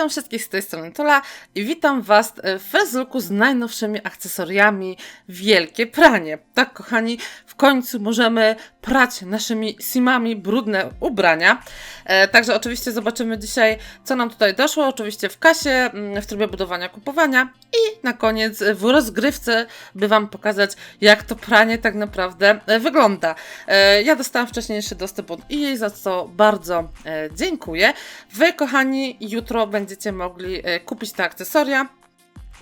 Witam wszystkich z tej strony Tula i witam Was w Fezulku z najnowszymi akcesoriami Wielkie Pranie. Tak, kochani, w końcu możemy prać naszymi simami brudne ubrania. E, także oczywiście zobaczymy dzisiaj, co nam tutaj doszło. Oczywiście w kasie, mm, w trybie budowania, kupowania i na koniec w rozgrywce, by Wam pokazać, jak to pranie tak naprawdę e, wygląda. E, ja dostałam wcześniejszy dostęp od EA, za co bardzo e, dziękuję. Wy, kochani, jutro będziecie mogli e, kupić te akcesoria.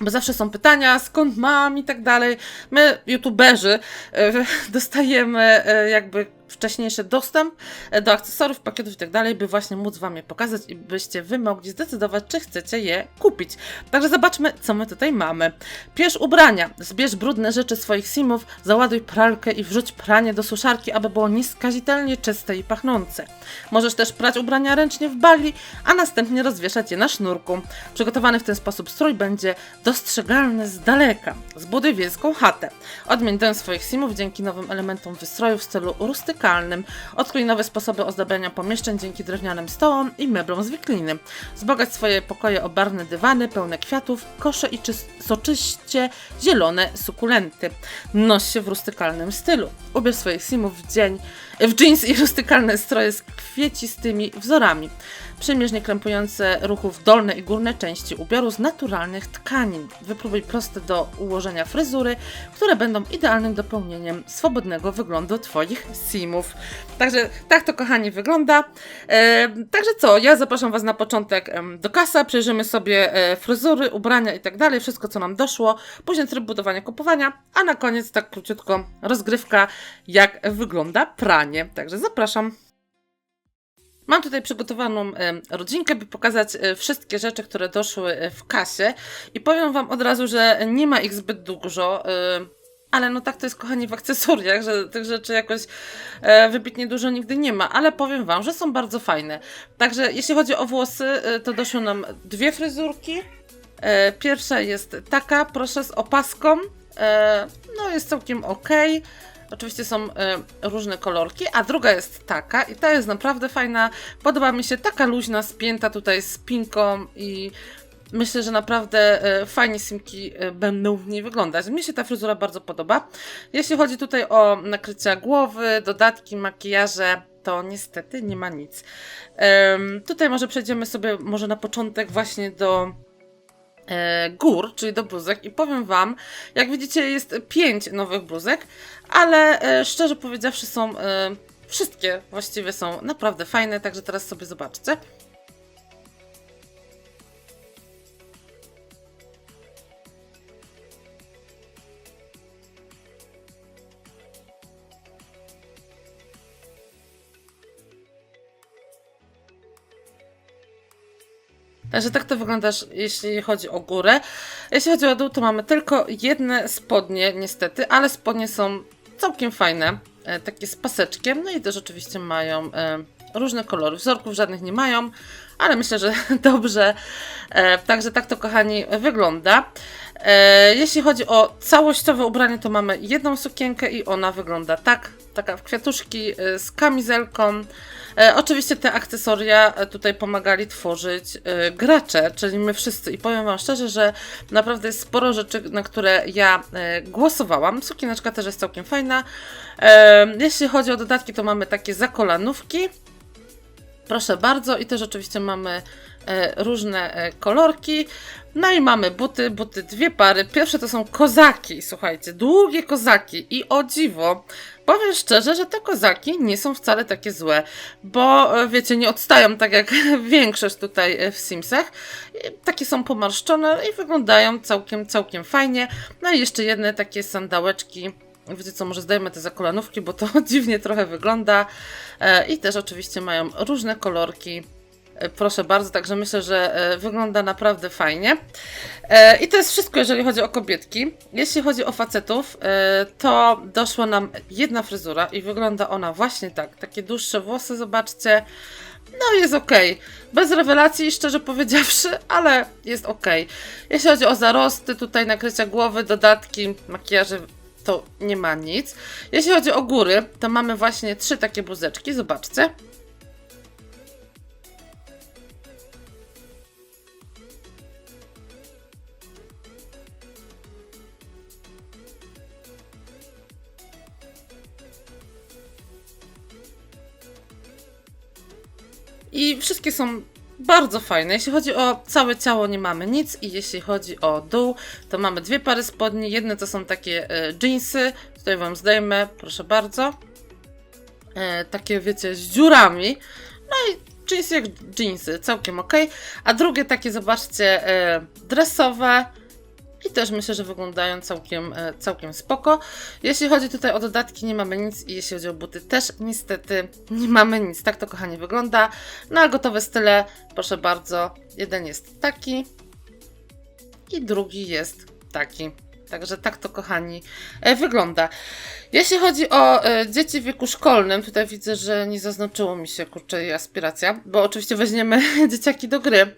Bo zawsze są pytania, skąd mam i tak dalej. My, youtuberzy, e, dostajemy e, jakby wcześniejszy dostęp e, do akcesoriów, pakietów i tak by właśnie móc Wam je pokazać i byście Wy mogli zdecydować, czy chcecie je kupić. Także zobaczmy, co my tutaj mamy. Pierz ubrania. Zbierz brudne rzeczy swoich simów, załaduj pralkę i wrzuć pranie do suszarki, aby było nieskazitelnie czyste i pachnące. Możesz też prać ubrania ręcznie w bali, a następnie rozwieszać je na sznurku. Przygotowany w ten sposób strój będzie dostrzegalny z daleka. Zbuduj wiejską chatę. Odmień swoich simów dzięki nowym elementom wystroju w stylu rustykalnym. Odkryj nowe sposoby ozdabiania pomieszczeń dzięki drewnianym stołom i meblom z wikliny. Wzbogać swoje pokoje o barwne dywany pełne kwiatów, kosze i soczyście zielone sukulenty. Noś się w rustykalnym stylu. Ubierz swoich simów w dzień w jeans i rustykalne stroje z kwiecistymi wzorami. Przymierz niekrępujące ruchów dolne i górne części ubioru z naturalnych tkanin. Wypróbuj proste do ułożenia fryzury, które będą idealnym dopełnieniem swobodnego wyglądu Twoich simów. Także tak to, kochani, wygląda. E, także co, ja zapraszam Was na początek do kasa, przejrzymy sobie e, fryzury, ubrania i tak dalej, wszystko co nam doszło, później tryb budowania, kupowania, a na koniec tak króciutko rozgrywka, jak wygląda pranie. Także zapraszam. Mam tutaj przygotowaną rodzinkę, by pokazać e, wszystkie rzeczy, które doszły e, w kasie. I powiem Wam od razu, że nie ma ich zbyt dużo. e, Ale no tak to jest, kochani, w akcesoriach, że tych rzeczy jakoś e, wybitnie dużo nigdy nie ma. Ale powiem Wam, że są bardzo fajne. Także jeśli chodzi o włosy, to doszły nam dwie fryzurki. E, Pierwsza jest taka, proszę, z opaską. E, No, jest całkiem ok. Oczywiście są e, różne kolorki, a druga jest taka i ta jest naprawdę fajna. Podoba mi się taka luźna, spięta tutaj z pinką i myślę, że naprawdę e, fajnie simki e, będą w niej wyglądać. Mnie się ta fryzura bardzo podoba. Jeśli chodzi tutaj o nakrycia głowy, dodatki, makijaże, to niestety nie ma nic. Tutaj może przejdziemy sobie może na początek właśnie do gór, czyli do bluzek i powiem Wam, jak widzicie jest pięć nowych bluzek, ale e, szczerze powiedziawszy są e, wszystkie właściwie są naprawdę fajne, także teraz sobie zobaczcie. Także tak to wygląda, jeśli chodzi o górę. Jeśli chodzi o dół, to mamy tylko jedne spodnie, niestety, ale spodnie są całkiem fajne, e, takie z paseczkiem, no i też oczywiście mają e, różne kolory. Wzorków żadnych nie mają, ale myślę, że dobrze. E, także tak to, kochani, wygląda. Jeśli chodzi o całościowe ubranie, to mamy jedną sukienkę i ona wygląda tak, taka w kwiatuszki e, z kamizelką. E, oczywiście te akcesoria e, tutaj pomagali tworzyć e, gracze, czyli my wszyscy. I powiem Wam szczerze, że naprawdę jest sporo rzeczy, na które ja głosowałam. Sukieneczka też jest całkiem fajna. Jeśli chodzi o dodatki, to mamy takie zakolanówki. Proszę bardzo, i też oczywiście mamy różne kolorki. No i mamy buty, buty dwie pary. Pierwsze to są kozaki, słuchajcie, długie kozaki. I o dziwo, powiem szczerze, że te kozaki nie są wcale takie złe, bo e, wiecie, nie odstają tak jak większość tutaj e, w Simsach. Takie są pomarszczone i wyglądają całkiem, całkiem fajnie. No i jeszcze jedne takie sandałeczki. Wiecie co, może zdajemy te zakolanówki, bo to dziwnie trochę wygląda. E, I też oczywiście mają różne kolorki. E, Proszę bardzo, także myślę, że e, wygląda naprawdę fajnie. E, I to jest wszystko, jeżeli chodzi o kobietki. Jeśli chodzi o facetów, to doszła nam jedna fryzura i wygląda ona właśnie tak. Takie dłuższe włosy, zobaczcie. No jest ok. Bez rewelacji, szczerze powiedziawszy, ale jest ok. Jeśli chodzi o zarosty, tutaj nakrycia głowy, dodatki, makijaże, to nie ma nic. Jeśli chodzi o góry, to mamy właśnie trzy takie bluzeczki, zobaczcie. I wszystkie są bardzo fajne. Jeśli chodzi o całe ciało, nie mamy nic i jeśli chodzi o dół, to mamy dwie pary spodni. Jedne to są takie e, jeansy, tutaj Wam zdejmę, proszę bardzo. E, takie, wiecie, z dziurami. No i jeansy jak jeansy, całkiem ok. A drugie takie, zobaczcie, e, dresowe. I też myślę, że wyglądają całkiem, e, całkiem spoko. Jeśli chodzi tutaj o dodatki, nie mamy nic. I jeśli chodzi o buty, też niestety nie mamy nic. Tak to, kochanie, wygląda. Na gotowe style, proszę bardzo. Jeden jest taki. I drugi jest taki. Także tak to, kochani, e, wygląda. Jeśli chodzi o e, dzieci w wieku szkolnym, tutaj widzę, że nie zaznaczyło mi się, kurczę, jej aspiracja, bo oczywiście weźmiemy dzieciaki do gry.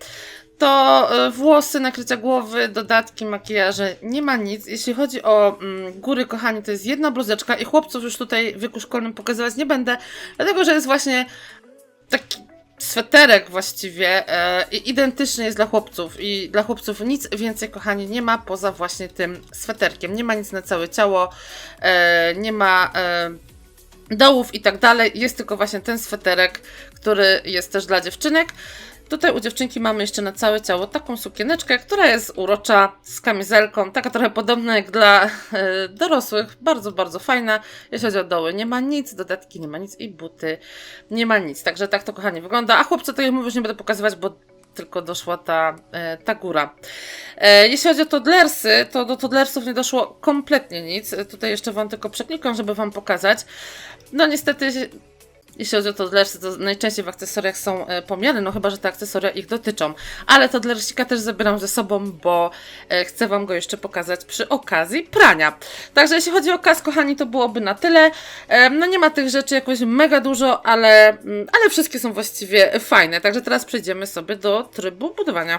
To e, włosy, nakrycia głowy, dodatki, makijaże, nie ma nic. Jeśli chodzi o mm, góry, kochani, to jest jedna bluzeczka i chłopców już tutaj w wieku szkolnym pokazywać nie będę, dlatego że jest właśnie taki sweterek właściwie e, identyczny jest dla chłopców i dla chłopców nic więcej, kochani, nie ma poza właśnie tym sweterkiem. Nie ma nic na całe ciało, e, nie ma e, dołów i tak dalej. Jest tylko właśnie ten sweterek, który jest też dla dziewczynek. Tutaj u dziewczynki mamy jeszcze na całe ciało taką sukieneczkę, która jest urocza, z kamizelką, taka trochę podobna jak dla e, dorosłych, bardzo, bardzo fajna. Jeśli chodzi o doły, nie ma nic, dodatki nie ma nic i buty nie ma nic. Także tak to kochanie wygląda. A chłopcy, to jak mówię, już nie będę pokazywać, bo tylko doszła ta, e, ta góra. E, jeśli chodzi o toddlersy, to do toddlersów nie doszło kompletnie nic. Tutaj jeszcze Wam tylko przeklikam, żeby Wam pokazać. No niestety jeśli chodzi o toddlersy, to najczęściej w akcesoriach są e, pomiary, no chyba, że te akcesoria ich dotyczą. Ale toddlersika też zabieram ze sobą, bo e, chcę Wam go jeszcze pokazać przy okazji prania. Także jeśli chodzi o kas, kochani, to byłoby na tyle. E, no nie ma tych rzeczy jakoś mega dużo, ale, mm, ale wszystkie są właściwie fajne. Także teraz przejdziemy sobie do trybu budowania.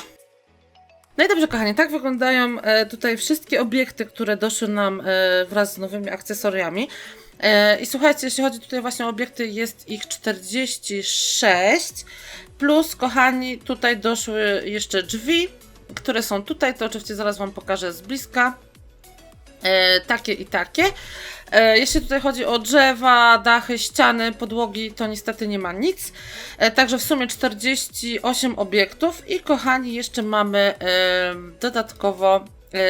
No i dobrze, kochani, tak wyglądają tutaj wszystkie obiekty, które doszły nam wraz z nowymi akcesoriami. I słuchajcie, jeśli chodzi tutaj właśnie o obiekty, jest ich 46. Plus, kochani, tutaj doszły jeszcze drzwi, które są tutaj. To oczywiście zaraz Wam pokażę z bliska. E, takie i takie. E, jeśli tutaj chodzi o drzewa, dachy, ściany, podłogi, to niestety nie ma nic. E, także w sumie 48 obiektów i kochani, jeszcze mamy e, dodatkowo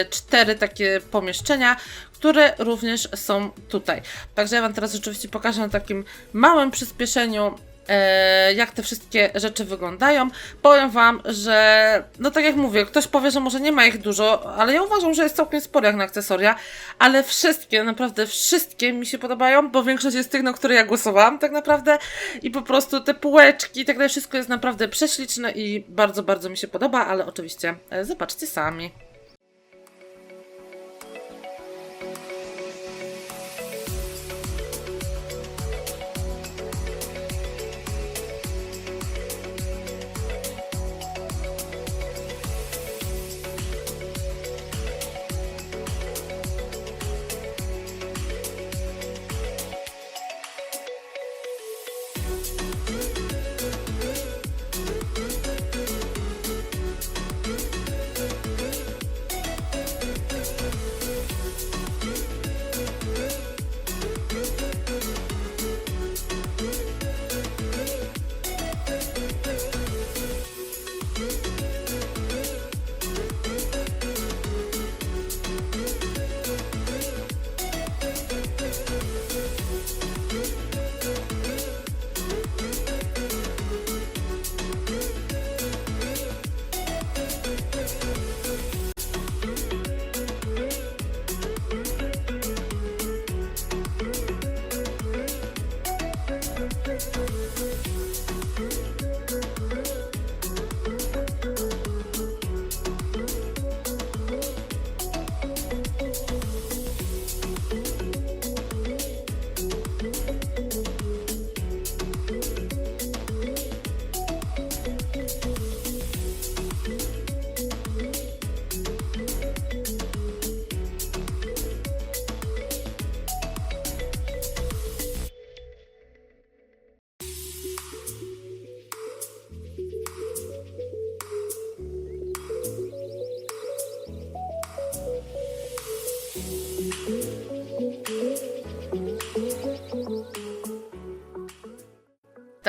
cztery takie pomieszczenia, które również są tutaj. Także ja Wam teraz rzeczywiście pokażę na takim małym przyspieszeniu, e, jak te wszystkie rzeczy wyglądają. Powiem Wam, że no tak jak mówię, ktoś powie, że może nie ma ich dużo, ale ja uważam, że jest całkiem sporo jak na akcesoria, ale wszystkie, naprawdę wszystkie mi się podobają, bo większość jest tych, na które ja głosowałam tak naprawdę i po prostu te półeczki i tak dalej, wszystko jest naprawdę prześliczne i bardzo, bardzo mi się podoba, ale oczywiście e, zobaczcie sami.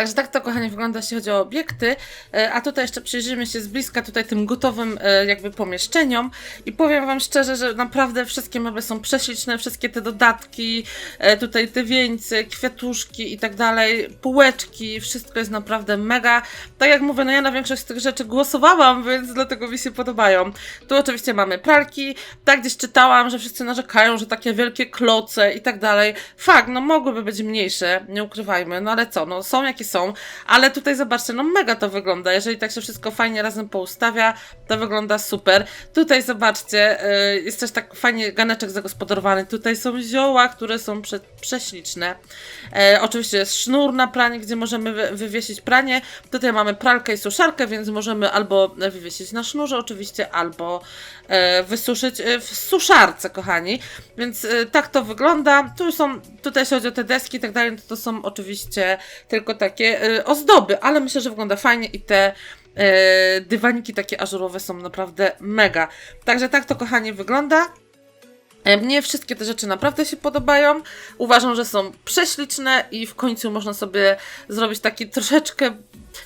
Także tak to, kochani, wygląda, jeśli chodzi o obiekty. E, A tutaj jeszcze przyjrzymy się z bliska tutaj tym gotowym e, jakby pomieszczeniom i powiem wam szczerze, że naprawdę wszystkie meble są prześliczne, wszystkie te dodatki, e, tutaj te wieńce, kwiatuszki i tak dalej, półeczki, wszystko jest naprawdę mega. Tak jak mówię, no ja na większość z tych rzeczy głosowałam, więc dlatego mi się podobają. Tu oczywiście mamy pralki, tak gdzieś czytałam, że wszyscy narzekają, że takie wielkie kloce i tak dalej. Fakt, no mogłyby być mniejsze, nie ukrywajmy, no ale co, no są jakie są, ale tutaj zobaczcie, no mega to wygląda, jeżeli tak się wszystko fajnie razem poustawia, to wygląda super. Tutaj zobaczcie, y, jest też tak fajnie ganeczek zagospodarowany, tutaj są zioła, które są prze, prześliczne. E, oczywiście jest sznur na pranie, gdzie możemy wy, wywiesić pranie, tutaj mamy pralkę i suszarkę, więc możemy albo wywiesić na sznurze oczywiście, albo e, wysuszyć e, w suszarce, kochani. Więc tak to wygląda. Tu są, tutaj jeśli chodzi o te deski i tak dalej, to, to są oczywiście tylko takie e, ozdoby, ale myślę, że wygląda fajnie i te e, dywaniki takie ażurowe są naprawdę mega. Także tak to, kochani, wygląda. E, Mnie wszystkie te rzeczy naprawdę się podobają. Uważam, że są prześliczne i w końcu można sobie zrobić taki troszeczkę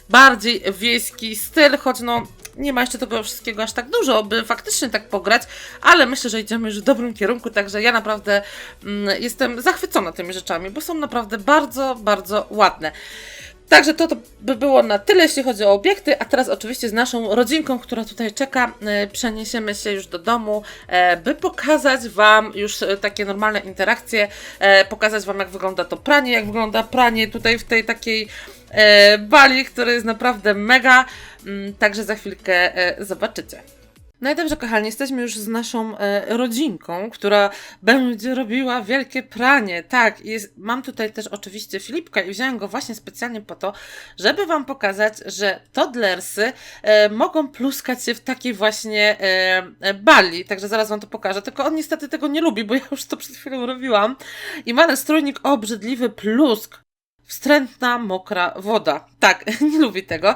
bardziej wiejski styl, choć no nie ma jeszcze tego wszystkiego aż tak dużo, by faktycznie tak pograć, ale myślę, że idziemy już w dobrym kierunku, także ja naprawdę mm, jestem zachwycona tymi rzeczami, bo są naprawdę bardzo, bardzo ładne. Także to, to by było na tyle, jeśli chodzi o obiekty, a teraz oczywiście z naszą rodzinką, która tutaj czeka, e, przeniesiemy się już do domu, e, by pokazać Wam już e, takie normalne interakcje, pokazać Wam jak wygląda to pranie, jak wygląda pranie tutaj w tej takiej bali, które jest naprawdę mega, Mm, także za chwilkę e, zobaczycie. No i dobrze, kochani, jesteśmy już z naszą e, rodzinką, która będzie robiła wielkie pranie. Tak, jest, mam tutaj też oczywiście Filipka i wziąłem go właśnie specjalnie po to, żeby Wam pokazać, że toddlersy e, mogą pluskać się w takiej właśnie e, e, bali. Także zaraz Wam to pokażę. Tylko on niestety tego nie lubi, bo ja już to przed chwilą robiłam. I ma ten strójnik obrzydliwy plusk. Wstrętna, mokra woda. Tak, nie lubi tego.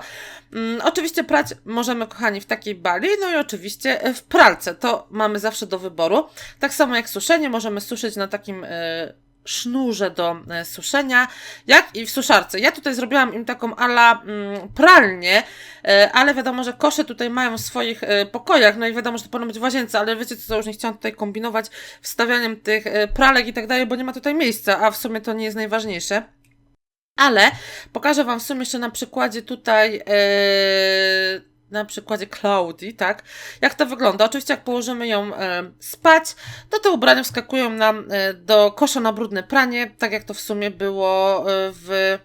Mm, oczywiście prać możemy, kochani, w takiej bali, no i oczywiście e, w pralce. To mamy zawsze do wyboru. Tak samo jak suszenie, możemy suszyć na takim e, sznurze do e, suszenia, jak i w suszarce. Ja tutaj zrobiłam im taką ala mm, pralnię, ale wiadomo, że kosze tutaj mają w swoich pokojach, no i wiadomo, że to powinno być w łazience, ale wiecie co, już nie chciałam tutaj kombinować wstawianiem tych pralek i tak dalej, bo nie ma tutaj miejsca, a w sumie to nie jest najważniejsze. Ale pokażę Wam w sumie jeszcze na przykładzie tutaj, e, na przykładzie Klaudii, tak? Jak to wygląda? Oczywiście jak położymy ją e, spać, to te ubrania wskakują nam e, do kosza na brudne pranie, tak jak to w sumie było e, w...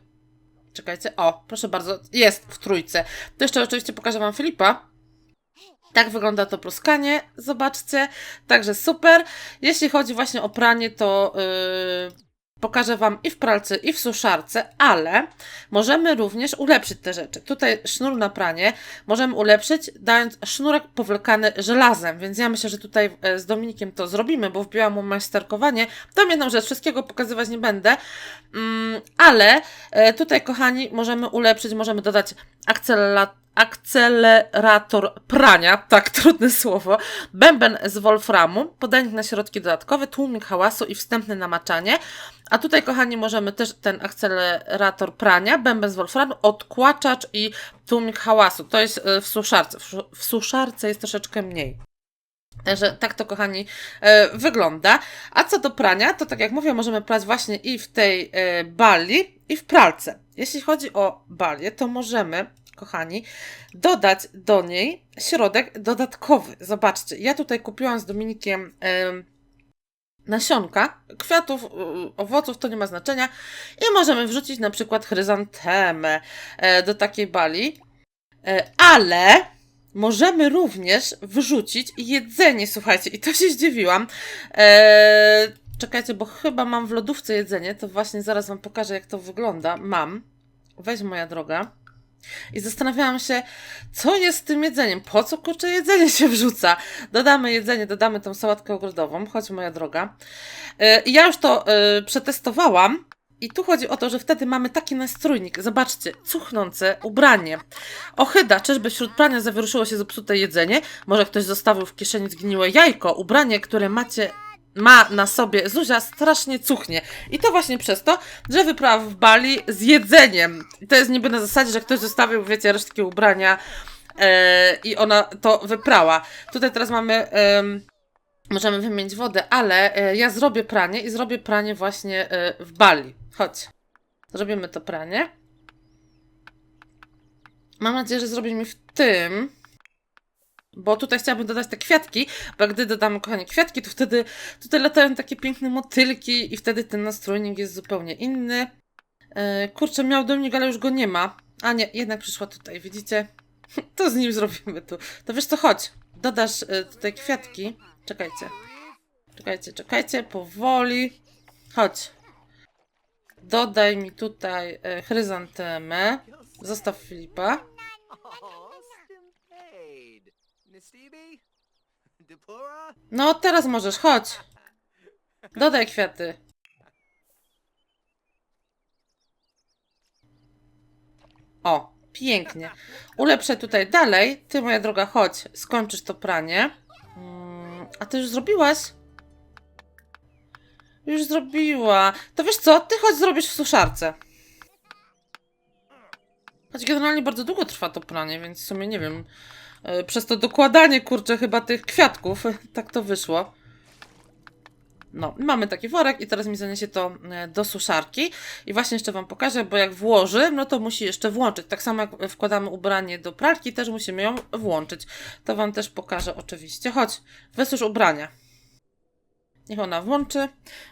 Czekajcie, o, proszę bardzo, jest w trójce. To jeszcze oczywiście pokażę Wam Filipa. Tak wygląda to pluskanie, zobaczcie. Także super. Jeśli chodzi właśnie o pranie, to yy, pokażę Wam i w pralce, i w suszarce, ale możemy również ulepszyć te rzeczy. Tutaj sznur na pranie możemy ulepszyć, dając sznurek powlekany żelazem, więc ja myślę, że tutaj e, z Dominikiem to zrobimy, bo wbiłam mu majsterkowanie. Tam jedną rzecz, wszystkiego pokazywać nie będę, mm, ale e, tutaj, kochani, możemy ulepszyć, możemy dodać akcelerator akcelerator prania, tak trudne słowo, bęben z wolframu, podajnik na środki dodatkowe, tłumik hałasu i wstępne namaczanie. A tutaj, kochani, możemy też ten akcelerator prania, bęben z wolframu, odkłaczacz i tłumik hałasu. To jest e, w suszarce. W suszarce jest troszeczkę mniej. Także tak to, kochani, e, wygląda. A co do prania, to tak jak mówię, możemy prać właśnie i w tej e, bali, i w pralce. Jeśli chodzi o balię, to możemy, kochani, dodać do niej środek dodatkowy. Zobaczcie, ja tutaj kupiłam z Dominikiem em, nasionka, kwiatów, y, owoców, to nie ma znaczenia i możemy wrzucić na przykład chryzantemę e, do takiej bali, e, ale możemy również wrzucić jedzenie, słuchajcie, i to się zdziwiłam. Czekajcie, bo chyba mam w lodówce jedzenie, to właśnie zaraz wam pokażę, jak to wygląda. Mam. Weź moja droga. I zastanawiałam się, co jest z tym jedzeniem? Po co kurczę jedzenie się wrzuca? Dodamy jedzenie, dodamy tą sałatkę ogrodową. Chodź, moja droga. E, I ja już to e, przetestowałam. I tu chodzi o to, że wtedy mamy taki nastrójnik. Zobaczcie, cuchnące ubranie. Ochyda, czyżby wśród prania zawieruszyło się zepsute jedzenie? Może ktoś zostawił w kieszeni zgniłe jajko? Ubranie, które macie ma na sobie Zuzia strasznie cuchnie. I to właśnie przez to, że wyprała w Bali z jedzeniem. I to jest niby na zasadzie, że ktoś zostawił, wiecie, resztki ubrania e, i ona to wyprała. Tutaj teraz mamy... em, możemy wymienić wodę, ale e, ja zrobię pranie i zrobię pranie właśnie e, w Bali. Chodź. Zrobimy to pranie. Mam nadzieję, że zrobi mi w tym. Bo tutaj chciałabym dodać te kwiatki, bo gdy dodamy, kochani, kwiatki, to wtedy tutaj latają takie piękne motylki i wtedy ten nastrojnik jest zupełnie inny. E, kurczę, miał Dominik, ale już go nie ma. A nie, jednak przyszła tutaj, widzicie? To z nim zrobimy tu. To wiesz co, chodź. Dodasz e, tutaj kwiatki. Czekajcie. Czekajcie, czekajcie, powoli. Chodź. Dodaj mi tutaj e, chryzantemę. Zostaw Filipa. No, teraz możesz, chodź. Dodaj kwiaty. O, pięknie. Ulepszę tutaj dalej. Ty, moja droga, chodź. Skończysz to pranie. Mm, a ty już zrobiłaś? Już zrobiła. To wiesz co? Ty chodź zrobisz w suszarce. Choć generalnie bardzo długo trwa to pranie, więc w sumie nie wiem. E, Przez to dokładanie, kurczę, chyba tych kwiatków. Tak to wyszło. No, mamy taki worek i teraz mi zaniesie to e, do suszarki. I właśnie jeszcze Wam pokażę, bo jak włoży, no to musi jeszcze włączyć. Tak samo jak wkładamy ubranie do pralki, też musimy ją włączyć. To Wam też pokażę oczywiście. Chodź, wysusz ubrania. Niech ona włączy.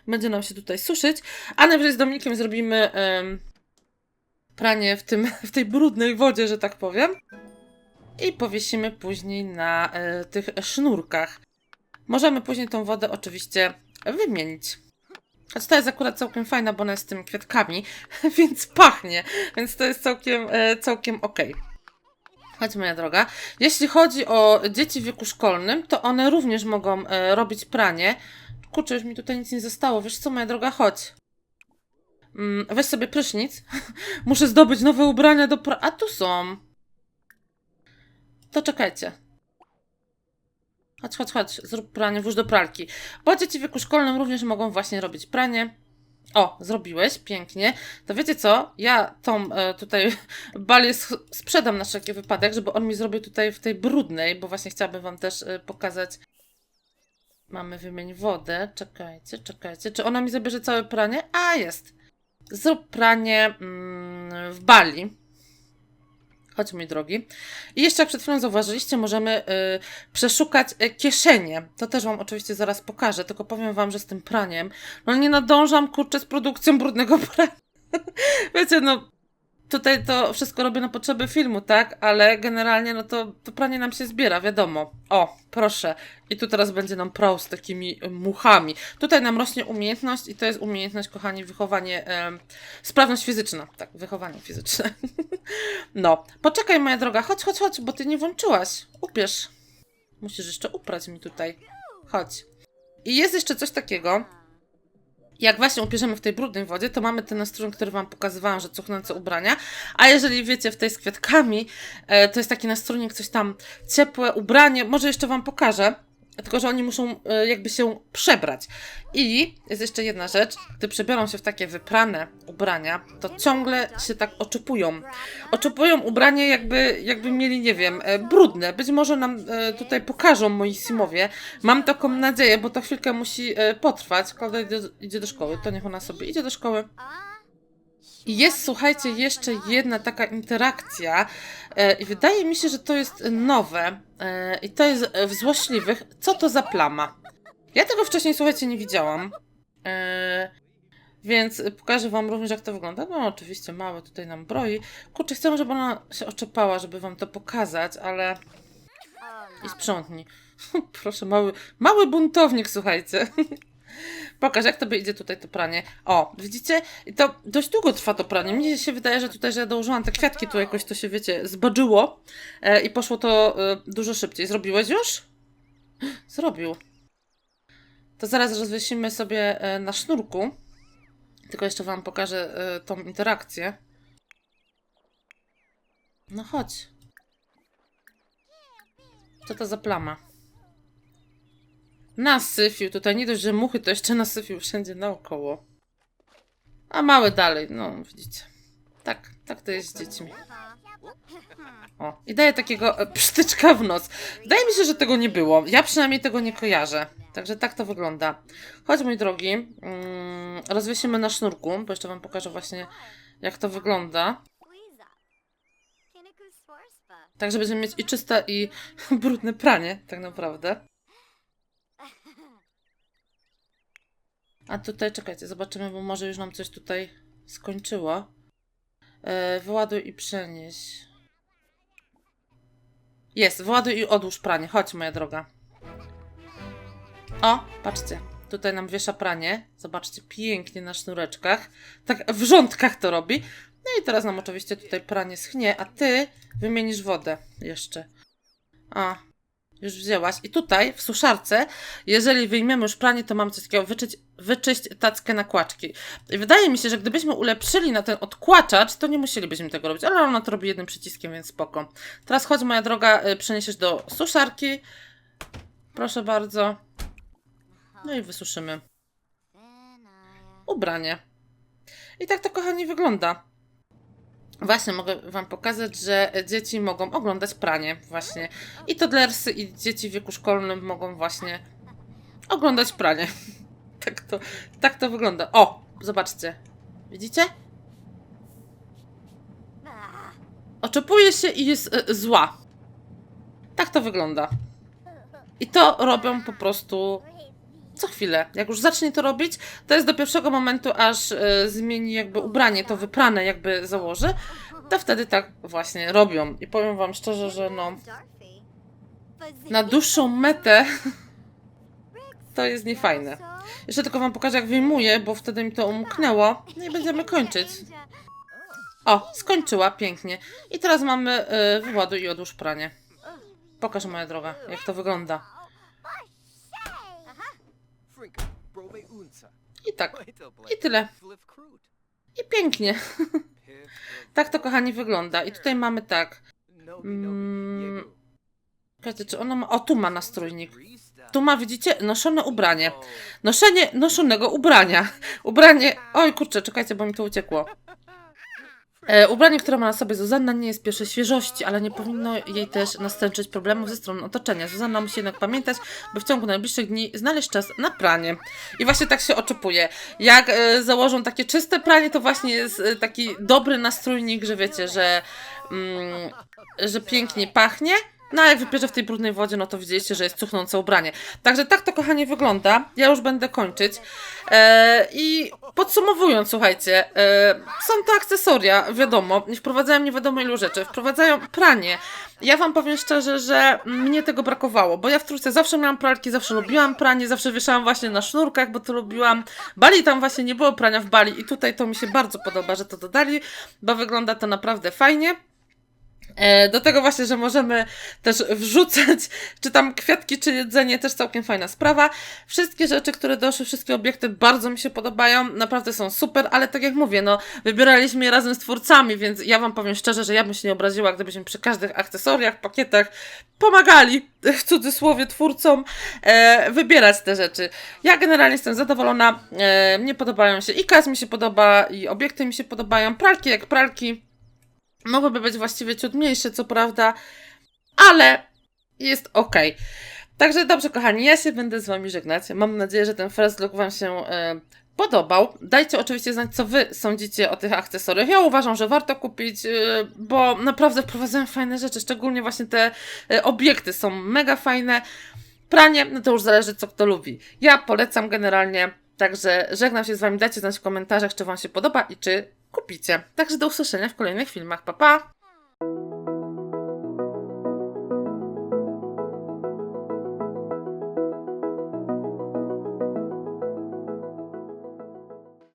Będzie nam się tutaj suszyć. A najwyżej z Dominikiem zrobimy em, pranie w, tym, w tej brudnej wodzie, że tak powiem. I powiesimy później na e, tych sznurkach. Możemy później tą wodę oczywiście wymienić. Choć to jest akurat całkiem fajna, bo ona jest z tymi kwiatkami, więc pachnie, więc to jest całkiem, e, całkiem okej. Chodź moja droga. Jeśli chodzi o dzieci w wieku szkolnym, to one również mogą e, robić pranie. Kurczę, już mi tutaj nic nie zostało. Wiesz co, moja droga, chodź. Mm, weź sobie prysznic. Muszę zdobyć nowe ubrania do pra... A tu są. To czekajcie. Chodź, chodź, chodź, zrób pranie, włóż do pralki. Bo dzieci w wieku szkolnym również mogą właśnie robić pranie. O, zrobiłeś, pięknie. To wiecie co? Ja tą e, tutaj balię sprzedam na wszelki wypadek, żeby on mi zrobił tutaj w tej brudnej, bo właśnie chciałabym wam też e, pokazać. Mamy wymień wodę. Czekajcie, czekajcie. Czy ona mi zabierze całe pranie? A, jest. Zrób pranie mm, w bali. Chodź, mój drogi. I jeszcze jak przed chwilą zauważyliście, możemy y, przeszukać y, kieszenie. To też Wam oczywiście zaraz pokażę, tylko powiem Wam, że z tym praniem, no nie nadążam, kurczę, z produkcją brudnego prania. Wiecie, no tutaj to wszystko robię na potrzeby filmu, tak? Ale generalnie, no to, to pranie nam się zbiera, wiadomo. O, proszę. I tu teraz będzie nam prał z takimi y, muchami. Tutaj nam rośnie umiejętność i to jest umiejętność, kochani, wychowanie, em, sprawność fizyczna. Tak, wychowanie fizyczne. No, poczekaj moja droga, chodź, chodź, chodź, bo ty nie włączyłaś. Upierz. Musisz jeszcze uprać mi tutaj. Chodź. I jest jeszcze coś takiego. Jak właśnie upierzemy w tej brudnej wodzie, to mamy ten nastrój, który wam pokazywałam, że cuchnące ubrania. A jeżeli wiecie, w tej z kwiatkami, e, to jest taki nastrójnik, coś tam ciepłe ubranie. Może jeszcze wam pokażę. Tylko, że oni muszą e, jakby się przebrać. I jest jeszcze jedna rzecz. Gdy przebiorą się w takie wyprane ubrania, to ciągle się tak oczepują. Oczepują ubranie jakby, jakby mieli, nie wiem, e, brudne. Być może nam e, tutaj pokażą moi simowie. Mam taką nadzieję, bo to chwilkę musi potrwać. Klaudia idzie do szkoły, to niech ona sobie idzie do szkoły. I jest, słuchajcie, jeszcze jedna taka interakcja e, i wydaje mi się, że to jest nowe e, i to jest e, w Złośliwych. Co to za plama? Ja tego wcześniej, słuchajcie, nie widziałam. Więc pokażę wam również, jak to wygląda. No, oczywiście małe tutaj nam broi. Kurczę, chcę, żeby ona się oczepała, żeby wam to pokazać, ale... I sprzątnij. Proszę, mały, mały buntownik, słuchajcie. Pokaż, jak tobie idzie tutaj to pranie. O, widzicie? I to dość długo trwa to pranie. Mnie się wydaje, że tutaj, że ja dołożyłam te kwiatki, tu jakoś to się, wiecie, zbadżyło e, i poszło to e, dużo szybciej. Zrobiłeś już? Zrobił. To zaraz rozwiesimy sobie e, na sznurku. Tylko jeszcze wam pokażę e, tą interakcję. No chodź. Co to za plama? Nasyfił tutaj. Nie dość, że muchy, to jeszcze nasyfił wszędzie naokoło. A mały dalej, no widzicie. Tak, tak to jest z dziećmi. O, i daje takiego e, psztyczka w nos. Wydaje mi się, że tego nie było. Ja przynajmniej tego nie kojarzę. Także tak to wygląda. Chodź, mój drogi. Mm, rozwiesimy na sznurku, bo jeszcze wam pokażę właśnie, jak to wygląda. Tak, że będziemy mieć i czyste, i brudne pranie, tak naprawdę. A tutaj, czekajcie, zobaczymy, bo może już nam coś tutaj skończyło. E, wyładuj i przenieś. Jest, wyładuj i odłóż pranie. Chodź, moja droga. O, patrzcie. Tutaj nam wiesza pranie. Zobaczcie, pięknie na sznureczkach. Tak w rządkach to robi. No i teraz nam oczywiście tutaj pranie schnie, a ty wymienisz wodę jeszcze. A, już wzięłaś. I tutaj w suszarce, jeżeli wyjmiemy już pranie, to mamy coś takiego, wyczyść, wyczyść tackę na kłaczki. I wydaje mi się, że gdybyśmy ulepszyli na ten odkłaczacz, to nie musielibyśmy tego robić, ale ona to robi jednym przyciskiem, więc spoko. Teraz chodź, moja droga, y, przeniesiesz do suszarki. Proszę bardzo. No i wysuszymy ubranie. I tak to, kochani, wygląda. Właśnie mogę Wam pokazać, że dzieci mogą oglądać pranie, właśnie. I toddlersy, i dzieci w wieku szkolnym mogą właśnie oglądać pranie. Tak to, tak to wygląda. O, zobaczcie. Widzicie? Oczepuje się i jest e, zła. Tak to wygląda. I to robią po prostu co chwilę. Jak już zacznie to robić, to jest do pierwszego momentu, aż e, zmieni jakby ubranie, to wyprane jakby założy, to wtedy tak właśnie robią. I powiem wam szczerze, że no, na dłuższą metę to jest niefajne. Jeszcze tylko wam pokażę, jak wyjmuję, bo wtedy mi to umknęło. No i będziemy kończyć. O, skończyła, pięknie. I teraz mamy y, wyładuj i odłóż pranie. Pokaż, moja droga, jak to wygląda. I tak, i tyle. I pięknie. Tak to, kochani, wygląda. I tutaj mamy tak. Mm, czy ona ma... O, tu ma nastrójnik. Tu ma, widzicie, noszone ubranie. Oh, Noszenie noszonego ubrania. Ubranie... Oj, kurczę, czekajcie, bo mi to uciekło. E, ubranie, które ma na sobie Zuzanna, nie jest pierwszej świeżości, ale nie powinno jej też nastęczyć problemów ze strony otoczenia. Zuzanna musi jednak pamiętać, by w ciągu najbliższych dni znaleźć czas na pranie. I właśnie tak się oczepuje. Jak e, założą takie czyste pranie, to właśnie jest e, taki dobry nastrójnik, że wiecie, że, mm, że pięknie pachnie. No a jak wypierze w tej brudnej wodzie, no to widzieliście, że jest cuchnące ubranie. Także tak to, kochanie, wygląda. Ja już będę kończyć. E, I podsumowując, słuchajcie, e, są to akcesoria, wiadomo, nie wprowadzają nie wiadomo ilu rzeczy, wprowadzają pranie. Ja wam powiem szczerze, że mnie tego brakowało, bo ja w trójce zawsze miałam pralki, zawsze lubiłam pranie, zawsze wieszałam właśnie na sznurkach, bo to lubiłam. Bali tam właśnie nie było prania w Bali i tutaj to mi się bardzo podoba, że to dodali, bo wygląda to naprawdę fajnie. E, Do tego właśnie, że możemy też wrzucać, czy tam kwiatki, czy jedzenie, też całkiem fajna sprawa. Wszystkie rzeczy, które doszły, wszystkie obiekty bardzo mi się podobają, naprawdę są super, ale tak jak mówię, no, wybieraliśmy je razem z twórcami, więc ja Wam powiem szczerze, że ja bym się nie obraziła, gdybyśmy przy każdych akcesoriach, pakietach pomagali, w cudzysłowie, twórcom e, wybierać te rzeczy. Ja generalnie jestem zadowolona, e, mnie podobają się i kas mi się podoba, i obiekty mi się podobają, pralki jak pralki, Mogłyby być właściwie ciut mniejsze, co prawda, ale jest ok. Także dobrze, kochani, ja się będę z Wami żegnać. Mam nadzieję, że ten first look Wam się e, podobał. Dajcie oczywiście znać, co Wy sądzicie o tych akcesoriach. Ja uważam, że warto kupić, e, bo naprawdę wprowadzają fajne rzeczy, szczególnie właśnie te e, obiekty są mega fajne. Pranie, no to już zależy, co kto lubi. Ja polecam generalnie, także żegnam się z Wami. Dajcie znać w komentarzach, czy Wam się podoba i czy kupicie. Także do usłyszenia w kolejnych filmach. Pa, pa!